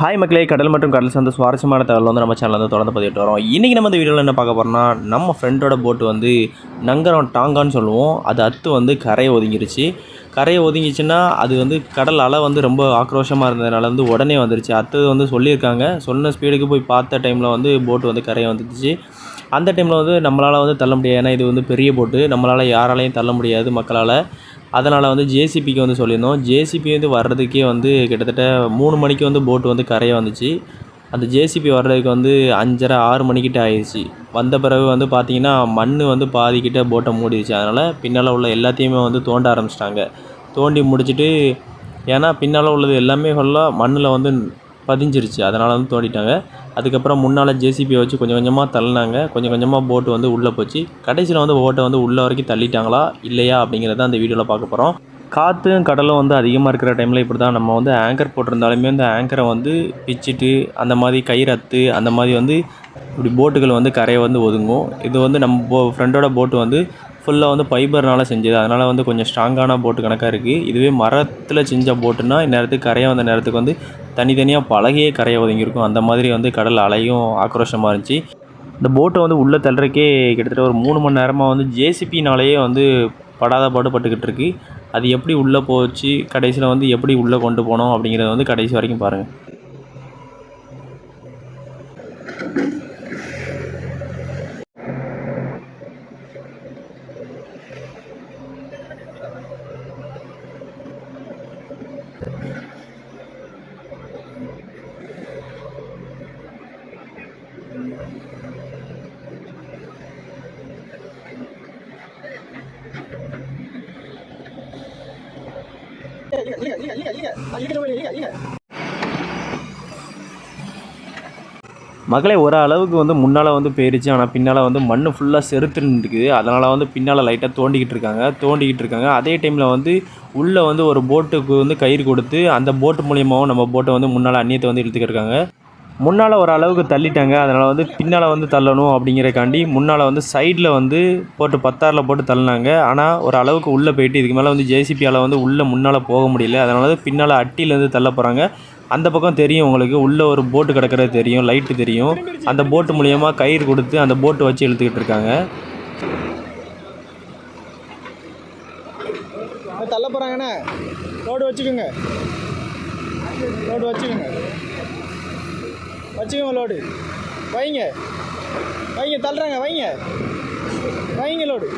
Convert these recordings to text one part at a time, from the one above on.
Hi மக்களே கடல் மற்றும் கடல் சார்ந்த சுவாரஸ்யமான தகவல் வந்து நம்ம சேனலில் வந்து தொடர்ந்து பதிவிட்டு வரோம். இன்றைக்கி நம்ம இந்த வீடியோவில் என்ன பார்க்க போகிறோம்னா நம்ம ஃப்ரெண்டோட போட்டு வந்து நங்கரம் டாங்கான்னு சொல்லுவோம். அது அத்து வந்து கரையை ஒதுங்கிருச்சு. கரையை ஒதுங்கிச்சுன்னா அது வந்து கடல் அலை வந்து ரொம்ப ஆக்ரோஷமாக இருந்ததுனால வந்து உடனே வந்துருச்சு. அத்து வந்து சொல்லியிருக்காங்க. சொன்ன ஸ்பீடுக்கு போய் பார்த்த டைமில் வந்து போட்டு வந்து கரையை வந்துடுச்சு. அந்த டைமில் வந்து நம்மளால் வந்து தள்ள முடியாது. ஏன்னா இது வந்து பெரிய போட்டு நம்மளால் யாராலையும் தள்ள முடியாது மக்களால். அதனால் வந்து ஜேசிபிக்கு வந்து சொல்லியிருந்தோம். ஜேசிபி வந்து வர்றதுக்கே வந்து கிட்டத்தட்ட மூணு மணிக்கு வந்து போட்டு வந்து கரையை வந்துச்சு. அந்த ஜேசிபி வர்றதுக்கு வந்து அஞ்சரை ஆறு மணிக்கிட்ட ஆயிடுச்சு. வந்த பிறகு வந்து பார்த்திங்கன்னா மண் வந்து பாதிக்கிட்ட போட்டை மூடிடுச்சு. அதனால் பின்னால் உள்ள எல்லாத்தையுமே வந்து தோண்ட ஆரம்பிச்சிட்டாங்க. தோண்டி முடிச்சுட்டு ஏன்னா பின்னால் உள்ளது எல்லாமே ஃபுல்லாக மண்ணில் வந்து பதிஞ்சிருச்சு. அதனால் வந்து தோண்டிட்டாங்க. அதுக்கப்புறம் முன்னால் ஜேசிபியை வச்சு கொஞ்சம் கொஞ்சமாக தள்ளினாங்க. கொஞ்சம் கொஞ்சமாக போட்டு வந்து உள்ளே போச்சு. கடைசியில் வந்து போட்டை வந்து உள்ளே வரைக்கும் தள்ளிட்டாங்களா? இல்லையா? அப்படிங்கிறத அந்த வீடியோவில் பார்க்க போகிறோம் காற்றும் கடலும் வந்து அதிகமாக இருக்கிற டைமில் இப்படி தான் நம்ம வந்து ஆங்கர் போட்டிருந்தாலுமே அந்த ஆங்கரை வந்து பிச்சுட்டு அந்த மாதிரி கயிறத்து அந்த மாதிரி வந்து இப்படி போட்டுகள் வந்து கரையை வந்து ஒதுங்கும். இது வந்து நம்ம போ ஃப்ரெண்டோட போட்டு வந்து ஃபுல்லாக வந்து ஃபைபர்னால செஞ்சது. அதனால் வந்து கொஞ்சம் ஸ்ட்ராங்கான போட்டு கணக்காக இருக்குது இதுவே மரத்தில் செஞ்ச போட்டுனா இந்நேரத்துக்கு கரையை வந்த நேரத்துக்கு வந்து தனித்தனியாக பழகையே கரையை ஒதுங்கியிருக்கும் அந்த மாதிரி வந்து கடல் அலையும் ஆக்ரோஷமாக இருந்துச்சு. இந்த போட்டை வந்து உள்ளே தள்ளுறக்கே கிட்டத்தட்ட ஒரு மூணு மணி நேரமாக வந்து ஜேசிபினாலேயே வந்து படாத பாடுபட்டுக்கிட்டு இருக்கு. அது எப்படி உள்ளே போச்சு கடைசியில் வந்து எப்படி உள்ளே கொண்டு போனோம் அப்படிங்கிறத வந்து கடைசி வரைக்கும் பாருங்கள் மகளே ஒரு அளவுக்கு வந்து முன்னால் வந்து போயிருச்சு. ஆனால் பின்னால் வந்து மண் ஃபுல்லாக செருத்துன்னு அதனால் வந்து பின்னால் லைட்டாக தோண்டிக்கிட்டு இருக்காங்க. தோண்டிக்கிட்டு இருக்காங்க. அதே டைமில் வந்து உள்ளே வந்து ஒரு போட்டுக்கு வந்து கயிறு கொடுத்து அந்த போட்டு மூலியமாகவும் நம்ம போட்டை வந்து முன்னால் அந்நியத்தை வந்து இழுத்துக்கிட்டு இருக்காங்க. முன்னால் ஒரு அளவுக்கு தள்ளிட்டாங்க. அதனால் வந்து பின்னால் வந்து தள்ளணும் அப்படிங்கிறக்காண்டி முன்னால் வந்து சைடில் வந்து போட்டு பத்தாரில் போட்டு தள்ளினாங்க. ஆனால் ஒரு அளவுக்கு உள்ளே போயிட்டு இதுக்கு மேலே வந்து ஜேசிபியால் வந்து உள்ளே முன்னால் போக முடியல. அதனால வந்து பின்னால் அட்டிலேருந்து தள்ள போகிறாங்க அந்த பக்கம் தெரியும் உங்களுக்கு. உள்ளே ஒரு போட்டு கிடக்கிறது தெரியும் லைட்டு தெரியும். அந்த போட்டு மூலியமாக கயிறு கொடுத்து அந்த போட்டு வச்சு இழுத்துக்கிட்டு இருக்காங்க. தள்ள போகிறாங்கண்ணே ரோடு வச்சுக்கோங்க. ரோடு வச்சுக்கோங்க. வச்சுக்கோங்க லோடு வைங்க வைங்க தள்ளுறாங்க வைங்க வைங்க லோடு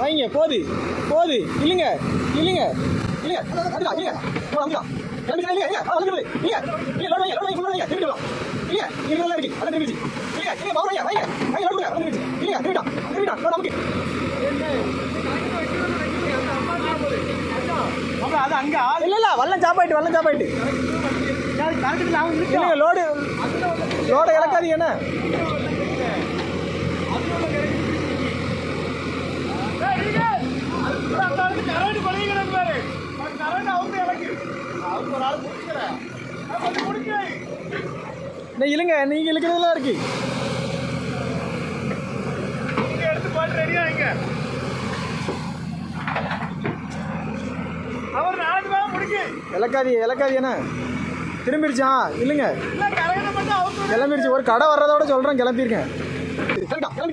வைங்க போது போது இல்லைங்க இல்லைங்க இல்லைங்க அடிடா, இல்லைங்க லோடு அமுக்கிடா. இல்லைங்க, இல்லைங்க, இல்லைங்க, இல்லைங்க, லோடு வைங்க, லோடு வைங்க, full வைங்க, திருப்பி இல்லைங்க, இங்க நல்லா இருக்கு, அதான் திரும்பிடுச்சு. இல்லைங்க, இல்லைங்க, பவர் வைங்க, வைங்க, வைங்க, லோடு வைங்க, வந்துருச்சு. இல்லைங்க, திரும்பிட்டான், திரும்பிட்டான், லோடு வல்லம் சாப்பாயிட்டு வல்லம் சாப்பாயிட்டு இல்லைங்க லோடு லோட இறக்காதீங்க என்ன? இழுங்க நீங்க இழுக்கிறதுலாம் இருக்கு. இலக்காதி இலக்காதி என்ன? திரும்பிடுச்சா இல்லைங்க. கிளம்பிடுச்சு ஒரு கடை வர்றதோட சொல்றேன் கிளம்பியிருக்கேன்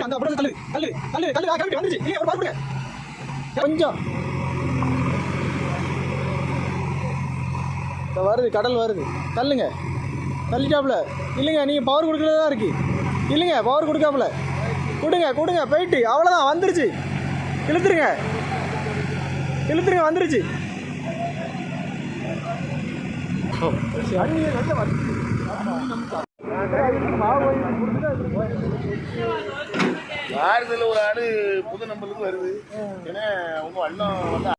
அந்த கொஞ்சம். வருது கடல் வருது. தள்ளுங்க. தள்ளிட்டாப்புல. இல்லைங்க நீங்கள் பவர் கொடுக்குறதா இருக்கு. இல்லைங்க பவர் கொடுக்காப்புல. கொடுங்க கொடுங்க போயிட்டு. அவ்வளோதான் வந்துருச்சு. இழுத்துருங்க. இழுத்துருங்க வந்துருச்சு. ஆறுதல் ஒரு ஆடு புது நம்பருக்கு வருது. ஏன்னா உங்க அண்ணன் வந்து